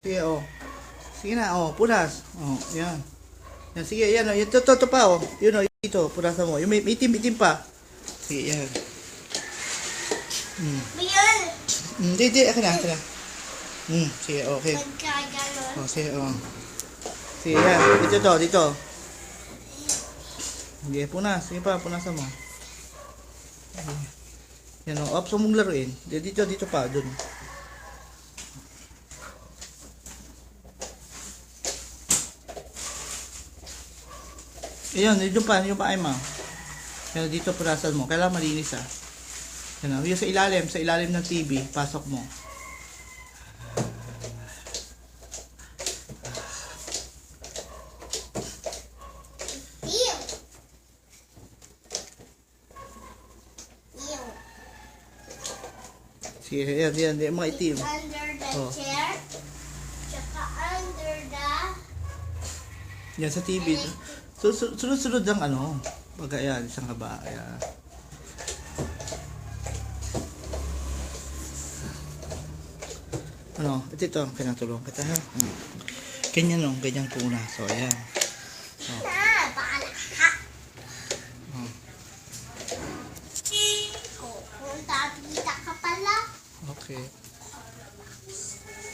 Sige, oh. Sige na, oh, punas. Oh, yan. Yan, sige, yan, oh. Yan, to, to, to pa, oh. Yun, oh, dito, punasan mo. Yung may, itim, itim pa. Sige, yan. Hmm. Mayroon. Hmm, Hindi, hindi, akin na, akin na. Hmm, sige, okay. Oh, sige, oh. Sige, yan. Dito to, dito. Sige, punas. Sige pa, punasan mo. Yan, oh. Ops, mong laruin. Dito, dito pa, dun. Ayun, yun pa, yun pa ay ma. Yan, dito punasan mo. Kailangan malinis ah. Yan, oh. yung sa ilalim, sa ilalim ng TV, pasok mo. Sige, yan, yan, yan, mga itim. Under the Oh. chair. Tsaka under. Yan sa TV. So, su- sunod-sunod ang ano. Pag ayan, isang haba. Ayan. Ano, ito ito, pinatulong kita ha. Ganyan no, ganyan puna. So, ayan. Oh. Oh. Okay.